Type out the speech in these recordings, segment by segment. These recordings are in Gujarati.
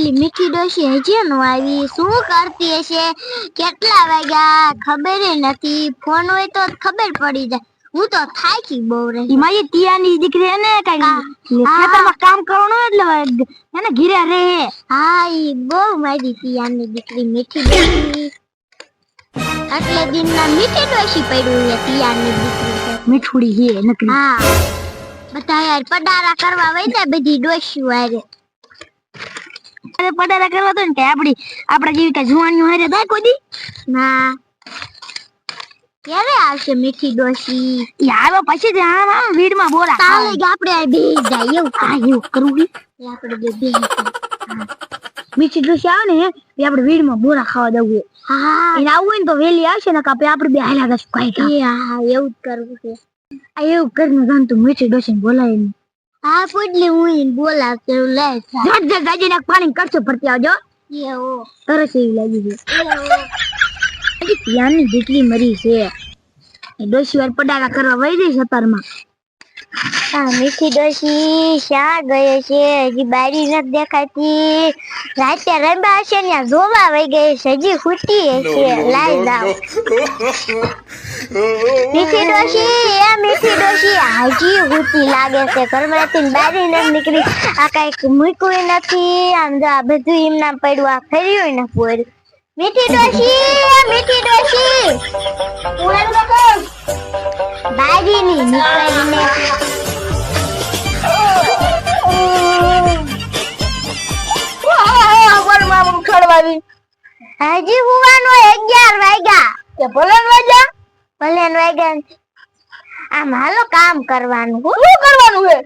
ઓલી મીઠી ડોશી હજી નો આવી. શું કરતી હશે? કેટલા વાગ્યા? ખબર નથી. ફોન હોય તો ખબર પડી જાય. હું તો થાકી બહુ રહી. મારી તિયાની દીકરી ને કઈ. ખેતરમાં કામ કરવાનું એટલે એને ઘીરે રહે. હા ઈ બહુ મારી તિયાની દીકરી મીઠી ડોશી. આટલે દિનના મીઠી ડોશી પડ્યું છે તિયાની દીકરી મીઠુડી હે નકરી. હા. બધા યાર પડારા કરવા વઈ જાય બધી ડોશી હારે. અરે પડારા કરવા તો ને કે આપડી આપડા જેવી કઈ જુવાનીઓ હારે થાય કોઈ ના. ક્યારે આવશે મીઠી ડોસી ઈ પછી જ આમ આમ વીડમાં બોરા તાલે જ આપણે આ બે જાય એવું આ એવું કરવું. એ આપણે બે બે મીઠી ડોસી આવે ને એ આપણે વીડમાં બોરા ખાવા દઉં હા. એને આવવું હોય ને તો વેલી આવશે ને કાપે આપણે બે હાલ્યા જશું કાંઈ હા એવું જ કરવું છે. આ એવું કરીને ગમતું તું મીઠી ડોસી બોલાય નહીં હા પૂછલી હું ઈને બોલાવશે લે ઝટ ઝટ જાજે ને પાણી કરશો ફરતી આવજો. એવો. તરસ એવી લાગી છે યાની જેટલી મરી છે દોશી વાર પડારા કરવા વહી જઈ સતારમાં આ મીઠી ડોશી શા ગયો છે હજી બારી નથી દેખાતી. રાતે રમ્યા હશે ને જોવા વહી ગઈ છે હજી ખૂટી હશે. લાઈ જાવ મીઠી ડોશી એ મીઠી ડોશી હજી ખૂટી લાગે છે. ઘરમાંથી બારી નથી નીકળી. આ કંઈક મૂક્યું નથી. આમ જો આ બધું એમના પડ્યું આ ફર્યું ન પોર મીઠી ડોશી મીઠી ડોશી. બારી ની નીકળીને હજી હુવાનો અગિયાર વાગ્યા. કે ભલે વાગ્યા? ભલે વાગ્યા આમ હાલો કામ કરવાનું. શું કરવાનું છે?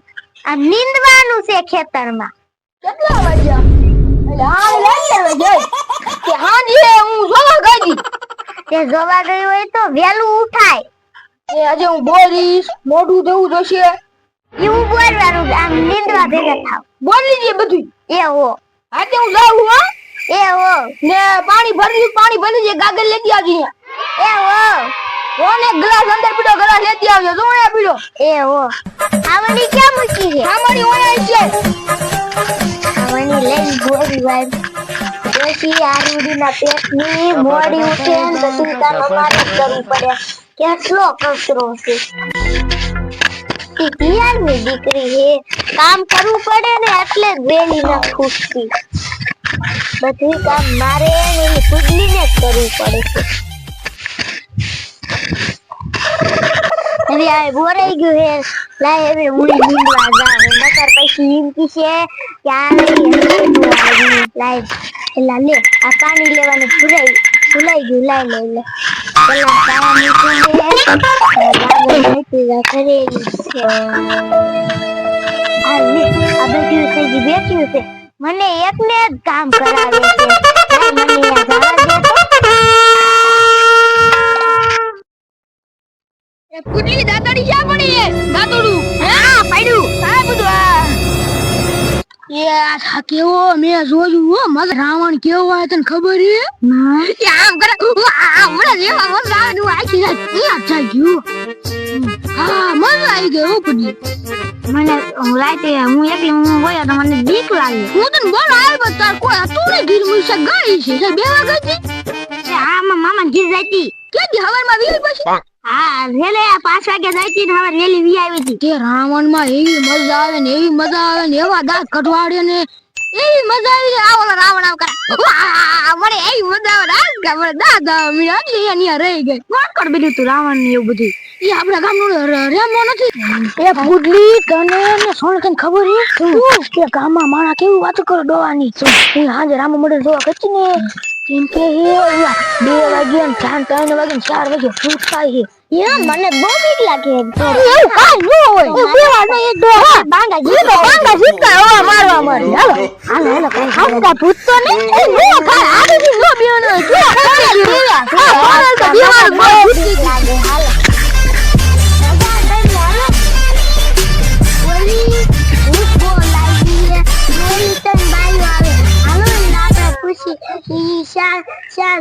આમ નીંદવાનું છે ખેતરમાં. કેટલા વાગ્યા? એટલે હા જાય. કે હાંજે હું જોવા ગઈ. તે જોવા ગઈ હોય તો વેલું ઉઠાય. એ આજે હું બોલીશ મોઢું જેવું જોશે. એવું બોલવાનું આમ નીંદવા ભેગા થાવ. બોલી દે બધું હો. આજે હું જાઉં હો? એ હો. ને પાણી ભરી પાણી ભરી દે ગાગર લેતી આવજે હો. કોને ગ્લાસ અંદર પીડો ગ્લાસ લેતી આવજો. શું પીડો પીડો હો. આવણી ક્યાં મૂકી છે? સામાની ઓળાય છે. આવણી લઈ ગોળી વાળ. પછી આરુડીના પેટની મોડી ઉઠે ને કામ અમારે કરવું પડે. કેટલો કચરો છે. પિયારની દીકરી હે. કામ કરવું પડે ને એટલે જ વેલી ન બધું કામ મારે એની કુદલીને જ કરવું પડે છે. હવે આ બોરાઈ ગયું હે. લાય હવે મુડી નીંદવા જાઉં. નકર પછી એમ છે. કે આ લાય. એલા આ પાણી લેવાનું ભૂલાઈ ભૂલાઈ ગયું, લાઈ લે લે. પેલા પાણી ગાગર મૂકી દે કરેલી છે. આ લે થઈ ગયું બેઠ્યું છે. મને એકને જ કામ કરાવે છે. મને અહીંયા જવા દે તો એ કુટલી ક્યાં પડી એ દાતોડું. એ આ કેવો? મેં જોયું હો મત રાવણ કેવો તને ખબર હે? એ આમ કરે હમણાં જેવા મજા આવે ને આખી રાત ક્યાં થઈ ગયું. હા મજા આવી ગયો મને હું રાતે હું એકલી હું ગયો તો મને બીક લાગી. હું તને બોલ આવ્યો પણ તાર કોઈ હતું ને ગીર મુસે ગઈ છે બે વાગે આમાં મામા ઘીર જતી કે દી હવારમાં વી પછી? હા રેલે પાંચ વાગે જતી ને હવે રેલી વી આવી હતી. તે રાવણમાં એવી મજા આવે ને એવી મજા આવે ને એવા દાંત કઢવાડે ને એવી મજા આવી આ ઓલો રાવણ આમ કરે. મને એવી મજા આવે. ને કે મને દાંત આવે આટલી અહીંયા રહી ગઈ. કોણ બીજું તું રાવણ ને એવું બધું? એ આપણા ગામનો રેમો નથી. એ ફૂડલી તને ને સોણ કઈ ખબર હે કે ગામમાં માણા કેવું વાત કરો ડોવાની હું હાજે રામો મોડે જોવા કચ્છી ને? કેમ કે હે બે વાગ્યા ને ચાર ત્રણ વાગ્યા ને ચાર વાગે ફૂટ થાય હે એ મને બહુ બીક લાગે એવું કાઈ ન હોય. બે વાગે એ બાંગા બાંગા મારવા મારી. હાલો. હાલો હાલો કઈ હાંકા ભૂત તો નહીં. એ નો ખાય.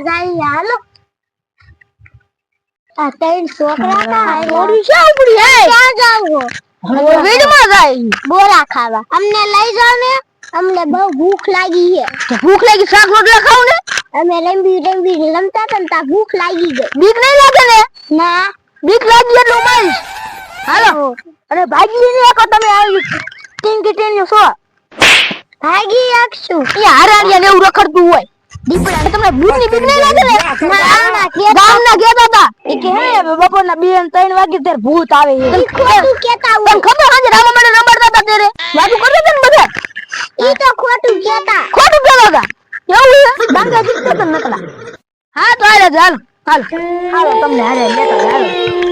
હાલો. આ ત્રણ છોકરા ના મોડી છે? ઉપડી હે? ક્યાં જાવ વેડમાં જાય બોરા ખાવા. અમને લઈ જાવ ને અમને બહુ ભૂખ લાગી છે. તો ભૂખ લાગી શાક રોટલા ખાવ ને? અમે રંબી રંબી રમતા હતા ત્યાં ભૂખ લાગી ગઈ. બીક નહીં લાગે ને? ના. બીક લાગી એટલે મારીશ હાલો. અને ભાગી ને આખો તમે આવી. કે ટીન છો? ભાગી શકશું. એ હારાડિયા ને એવું રખડતું હોય. દીપડા તમને ભૂખની બીક નહીં લાગે ને? ગામના ખેતર- ગામના હતા કે હે બપોરના બે ને ત્રણ વાગે ત્યારે ભૂત આવે છે. ખોટું કેતા તને ખબર સાંજે રામા માટે રમાડતા હતા ત્યારે? વાતું કરતા ને બધા? ઈ તો ખોટું કેતા ખોટું કહેતા હતા? એવું છે? ડાંગા જીતતા હતા નકલા હા તો હાલે હાલ હાલ. હાલો તમને હારે લેતા હાલો.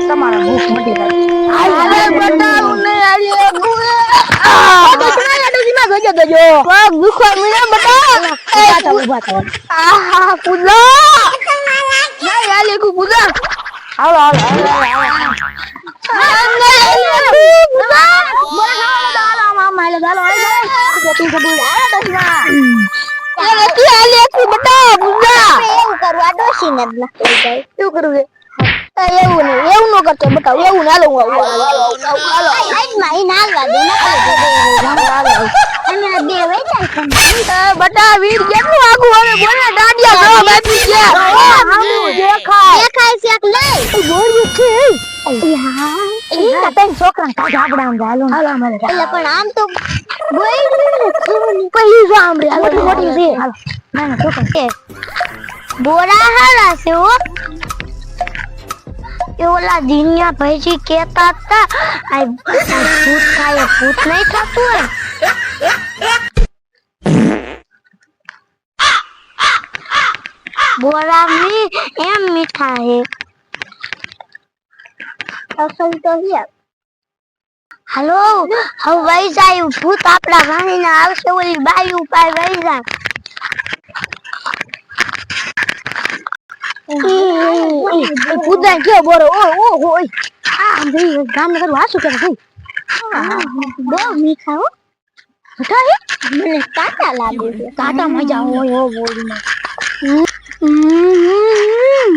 તમારા ભૂખ મટી જાય. હાલે બતાવું ને હાલે ગજો ગજો પગ દુખવા મળે બતા ઊભા થવા આહા કુદા ના યાલે કુ કુદા હાલો હાલો હાલો એવું કરવા ડોશીને જ નખાઈ જાય એવું નહીં એવું ન કરતો બતાવ એવું ના લઉં આજમાં ઈ નાલવા દે નખાઈ અને આ બે વેચાય બટા વીર કેટલું આગું હવે બોલે દાડિયા જવાબ બેઠી છે દેખાય દેખાય છે નહીં બોલવું છે હાલો હાલો ને જો હાલો ના ના બોરા હારા છે એ ઓલા દિનિયા ભાઈજી કેતા હતા આ ભૂત ખાય ભૂત નહીં થતું હોય. બોરાવી એમ મીઠા હે. અસલ તો હે. હાલો હવે વૈજાયું જાય, ભૂત આપડા ભાણીને આવશે, ઓલી બાઈ ઉપર વહી પૂજા કયો બોરો ઓ ઓ ઓય આમ ભાઈ ગામ ને કરું આસુ કરે ભાઈ બહુ મીઠા હો હતા હે મને કાટા લાગે કાટા મજા હોય ઓ બોડીમાં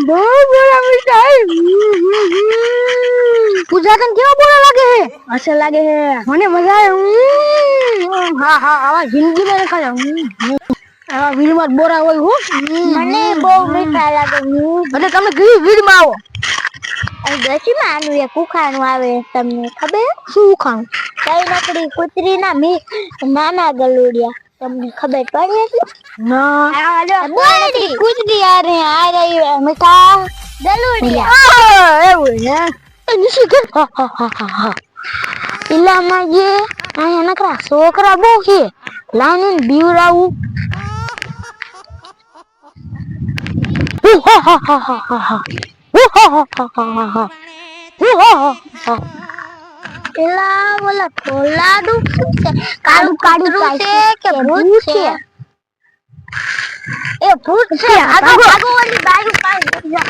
બહુ બોલા મીઠાઈ પૂજા તને કેવા બોલા લાગે હે અસર લાગે હે મને મજા આવે હા હા આવા જિંદગી મેં ખાય આવા વીડમાં બોરા હોય હું. મને બહુ મીઠા લાગે એટલે તમે કઈ વીરમાં આવો? દશીમાં આનું એક ઉખાણું આવે તમને ખબર? શું ખાવું કઈ નકડી કૂતરી ના મી નાના ગલુડિયા. તમને ખબર પડી છે ના. કૂતરી આ રે આ રહી મીઠા ગલુડિયા. એવું હે નિશી કે હા હા હા હા હા. ઇલામાં જે અહીંયા નકરા છોકરા બહુ છે. લાઈન બીવરાવું ઉ, હા હા હા હા હા હા ઉ, હા હા હા હા હા હા ઉ, હા હા હા એલા ઓલા ઢોલાડું શું છે કાળું કાળું છે કે ભૂત છે છે? એ ભૂત છે છે, આગો. આગો ઓલી બાજુ પાસે જા.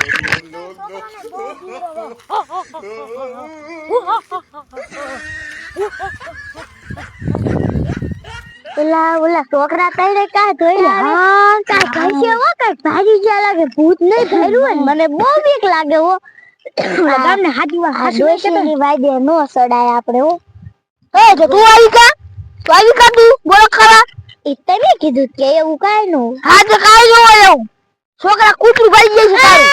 પેલા ઓલા છોકરા તઈને કા હા કા ભાઈ હો કા ભાગી ગયા લાગે ભૂત નહીં ધર્યું હોય ને મને બહુ બીક લાગે હો. ઓલા ગામને હાસુ નહીં કહેતા ને. ડોશીની નો સડાય આપણે હો. એ જો તું આવી કા? તું આવી કા તું? બોલો ખરા એ તમે કીધું કે એવું કાઈ નો હા તો કાઈ ન એવું. છોકરા કૂતરું ભાઈ ગયું છે તારું.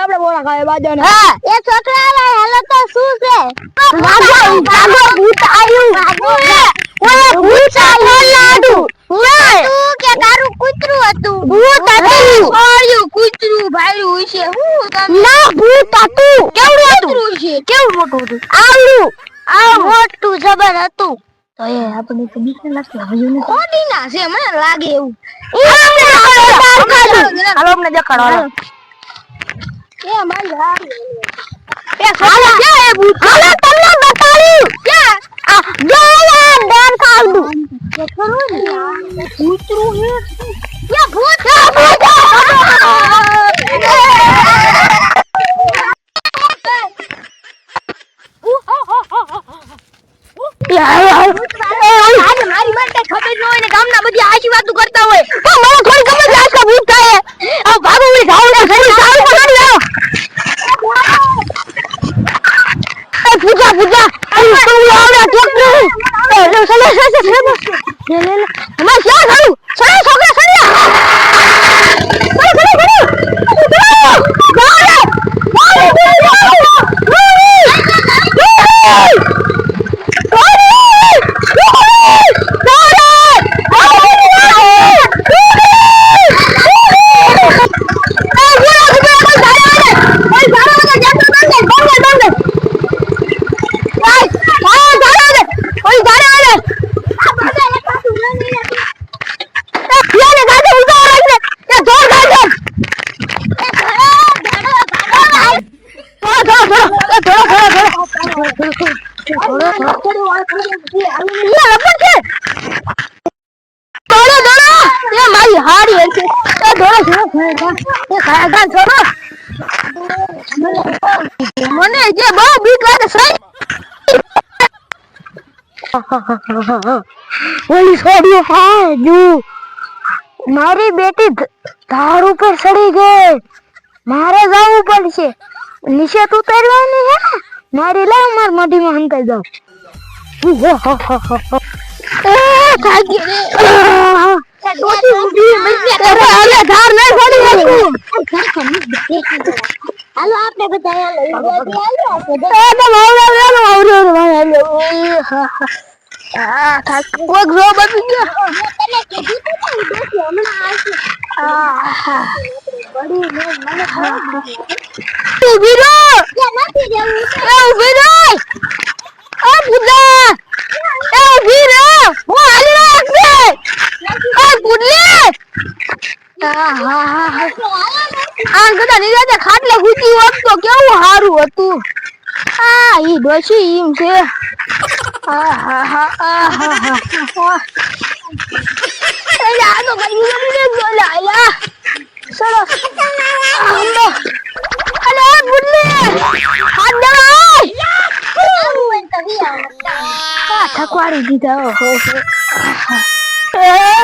આપણે બોલા ખાય બાજાને. હા. એ છોકરા હાલો તો શું છે? ભૂત આવ્યું. ઓય આવ્યું લાડુ ઓય. તું કે તારું કૂતરું હતું? ભૂત હતું ઓયું કૂતરું ભાડું છે હું તમે ના ભૂત હતું કેવડું હતું છે કેવું મોટું હતું? આવડું આ મોટું જબર હતું. તો એ આપણે તો બીક લાગે હજુ નથી કોડી ના છે મને લાગે એવું. હાલો અમને દેખાડો હાલો. એ મારી હાલ એ ભૂત? હાલો તમને બતાડ્યું ક્યાં? આ ગોળા ડર ખાવડું કે ખરું ને? કૂતરું હે? યા ભૂત એમાં ક્યાં થયું સડ્યા છોકરા સડ્યા મને જે બહુ બીક લાગે છે ઓલી છોડી હા, જુ. મારી બેટી ધાર ઉપર ચડી ગઈ. મારે જવું પડશે. નીચે તું ઉતરવાની હે? મારી લાવ, માર મઢીમાં હંકાઈ જાવ એ થાકી રે ડોટી અરે ધાર નહીં છોડી શકું હાલો આપણે બધા હાલો આપણે એ તો વાવડા વેલો વાવડા વાવડા આ થાક કોક જો બચી ગયો તને કીધું તું ને ઈ હમણાં આવશે આહા પડી ને મને ખબર ઊભી રહો નથી રહેવું એ ઊભી રહો. આ પૂજા એ ઊભી રહો હું હાલી રહ્યો છે એ પુડલી આહા આ કદા નિરાતે ખાટલે ખૂટી હોત તો કેવું સારું હતું? આ ઈ ડોશી ઈમ છે. થકવાડી દીધા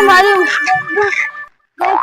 મારી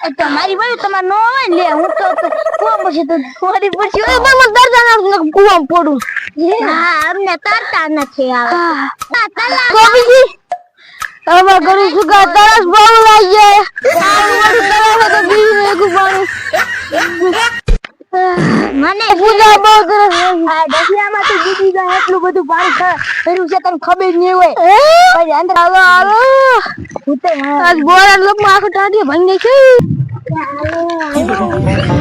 એ તો મારી તમારે નો આવે ને લે હું તો કુવા પછી તો ફરી પછી એ પણ મને દર્દ ના કુવા પડું. હા? અમને તરતા નથી આવે. આ તલાવ તો બીજી? હવે ઘરે સુગા તરસ બહુ લાગી જાય તો બીજું એક મને પૂજા બહુ તરસ આ તો દીદી જાય એટલું બધું પાણી કર્યું છે તને ખબર નહીં હોય. પછી અંદર હાલો હાલો આજ બોરા લોકમાં આખો ટાંટીએ ભાંગી છે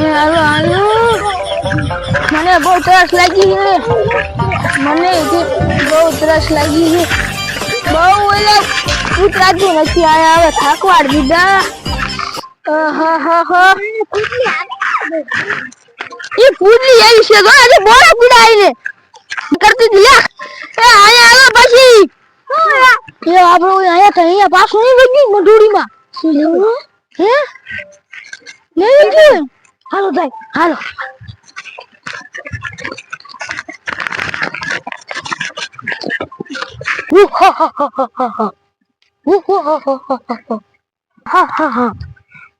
હાલો હાલો મને બહુ ત્રાસ લાગી છે. મને બહુ તરસ લાગી છે. બહુ ઓલા ઉતરાતું નથી આયા હવે થાકવાડ દીધા. આહાહાહા. ઈ પૂરી એવી છે. જો આજે બોરા પીડાય ને કરતી હતી લે એ આયા હાલો પછી. એ, આપણો આયા તો અહીંયા પાછું નહીં વગી મઢુડીમાં હે? નહીં. ગયું હાલો, ભાઈ, હાલો.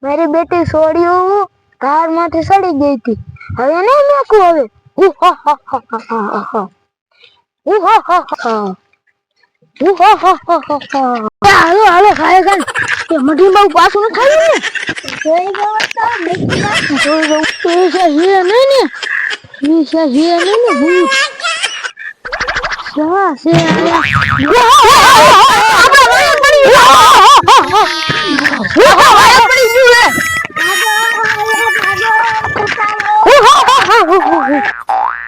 મારી બેટી છોડ્યું કારમાંથી સડી ગઈ હતી. હવે નહીં નાખું હવે. હાલો હાલો ખાય ખાન મઢી બહુ પાછું ન ખાઈ ને? જોઈ જવું જોઈ જવું તો છે હે નહીં ને? એ છે હે નહીં ને? ભૂત શા છે આપણે પડી ગયું. લે Ano? Woohoo!